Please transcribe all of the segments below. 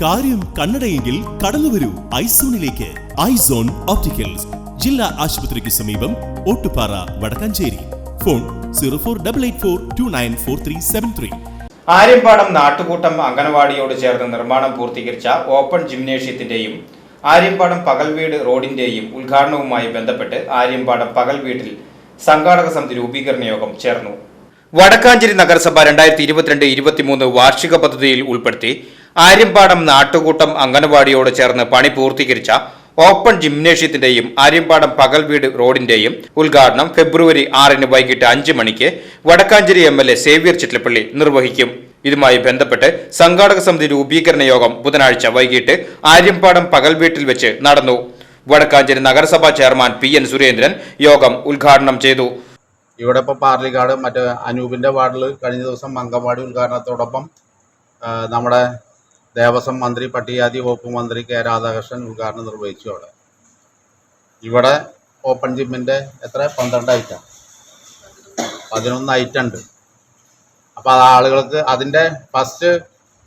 കാര്യം കണ്ണടയെങ്കിൽ കടന്നുവരൂ ഐസോണിലേക്ക്. Eyes on opticals. ജില്ലാ ആശുപത്രിക്ക് സമീപം Ottupara Vadakkanchery. Phone zero four double eight four two nine four three seven three. Aryampadam നാട്ടുകൂട്ടം അംഗനവാടിയോട് ചേർന്ന് നിർമ്മാണം പൂർത്തീകരിച്ച ഓപ്പൺ ജിംനേഷ്യത്തിന്റെയും ആര്യമ്പാടം പകൽവീട് റോഡിന്റെയും ഉദ്ഘാടനവുമായി ബന്ധപ്പെട്ട് ആര്യമ്പാടം പകൽവീട്ടിൽ സംഘാടക സമിതി രൂപീകരണ യോഗം ചേർന്നു. വടക്കാഞ്ചേരി നഗരസഭ രണ്ടായിരത്തി ഇരുപത്തിരണ്ട് ഇരുപത്തിമൂന്ന് വാർഷിക പദ്ധതിയിൽ ഉൾപ്പെടുത്തി ആര്യമ്പാടം നാട്ടുകൂട്ടം അംഗനവാടിയോട് ചേർന്ന് പണി പൂർത്തീകരിച്ച ഓപ്പൺ ജിംനേഷ്യത്തിന്റെയും ആര്യമ്പാടം പകൽവീട് റോഡിന്റെയും ഉദ്ഘാടനം ഫെബ്രുവരി ആറിന് വൈകിട്ട് അഞ്ച് മണിക്ക് Vadakkanchery M L A Xavier Chittilappilly നിർവഹിക്കും. ഇതുമായി ബന്ധപ്പെട്ട് സംഘാടക സമിതി രൂപീകരണ യോഗം ബുധനാഴ്ച വൈകിട്ട് ആര്യമ്പാടം പകൽ വീട്ടിൽ വെച്ച് നടന്നു. വടക്കാഞ്ചേരി നഗരസഭാ ചെയർമാൻ പി എൻ സുരേന്ദ്രൻ യോഗം ഉദ്ഘാടനം ചെയ്തു. ഇവിടെ ഇപ്പോൾ പാർലിക്കാട് മറ്റേ അനൂപിന്റെ വാർഡിൽ കഴിഞ്ഞ ദിവസം അങ്കൻവാടി ഉദ്ഘാടനത്തോടൊപ്പം നമ്മുടെ ദേവസ്വം മന്ത്രി പട്ടികജാതി വകുപ്പ് മന്ത്രി കെ രാധാകൃഷ്ണൻ ഉദ്ഘാടനം നിർവഹിച്ചു അവിടെ. ഇവിടെ ഓപ്പൺ ജിമ്മിന്റെ എത്ര? പന്ത്രണ്ട് ഐറ്റം. പതിനൊന്ന് ഐറ്റം ഉണ്ട്. അപ്പോൾ അത് ആളുകൾക്ക് അതിന്റെ ഫസ്റ്റ്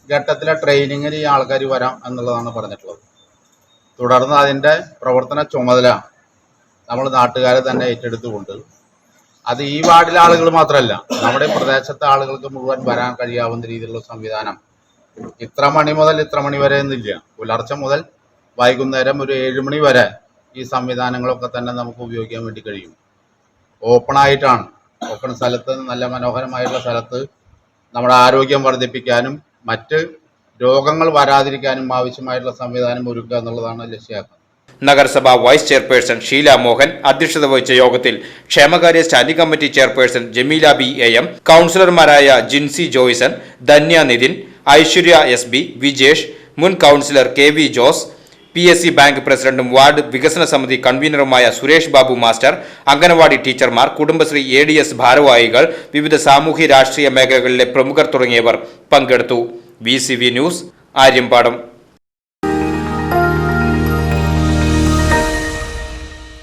ഘട്ടത്തിലെ ട്രെയിനിങ്ങിന് ഈ ആൾക്കാർ വരാം എന്നുള്ളതാണ് പറഞ്ഞിട്ടുള്ളത്. തുടർന്ന് അതിന്റെ പ്രവർത്തന ചുമതല നമ്മൾ നാട്ടുകാരെ തന്നെ ഏറ്റെടുത്തുകൊണ്ട് അത് ഈ വാർഡിലെ ആളുകൾ മാത്രമല്ല നമ്മുടെ പ്രദേശത്തെ ആളുകൾക്ക് മുഴുവൻ വരാൻ കഴിയാവുന്ന രീതിയിലുള്ള സംവിധാനം. ഇത്ര മണി മുതൽ ഇത്ര മണി വരെ എന്നില്ല. പുലർച്ചെ മുതൽ വൈകുന്നേരം ഒരു ഏഴ് മണി വരെ ഈ സംവിധാനങ്ങളൊക്കെ തന്നെ നമുക്ക് ഉപയോഗിക്കാൻ വേണ്ടി കഴിയും. ഓപ്പൺ ആയിട്ടാണ്. ഓപ്പൺ സ്ഥലത്ത് നല്ല മനോഹരമായിട്ടുള്ള സ്ഥലത്ത് നമ്മുടെ ആരോഗ്യം വർദ്ധിപ്പിക്കാനും മറ്റ് രോഗങ്ങൾ വരാതിരിക്കാനും ആവശ്യമായിട്ടുള്ള സംവിധാനം ഒരുക്കുക എന്നുള്ളതാണ് ലക്ഷ്യമാക്കുന്നത് നഗരസഭ വൈസ് ചെയർപേഴ്സൺ ഷീല മോഹൻ അധ്യക്ഷത വഹിച്ച യോഗത്തിൽ ക്ഷേമകാര്യ standing committee chairperson Jameela B A M കൗൺസിലർമാരായ ജിൻസി ജോയ്സൺ ധന്യ നിതിൻ ഐശ്വര്യ എസ് ബി വിജേഷ് മുൻ councillor K V Jose P S C bank പ്രസിഡന്റും വാർഡ് വികസന സമിതി കൺവീനറുമായ സുരേഷ് ബാബു മാസ്റ്റർ അംഗനവാടി ടീച്ചർമാർ കുടുംബശ്രീ എ ഡി എസ് ഭാരവാഹികൾ വിവിധ സാമൂഹ്യ രാഷ്ട്രീയ മേഖലകളിലെ പ്രമുഖർ തുടങ്ങിയവർ പങ്കെടുത്തു. V news Aryampadam.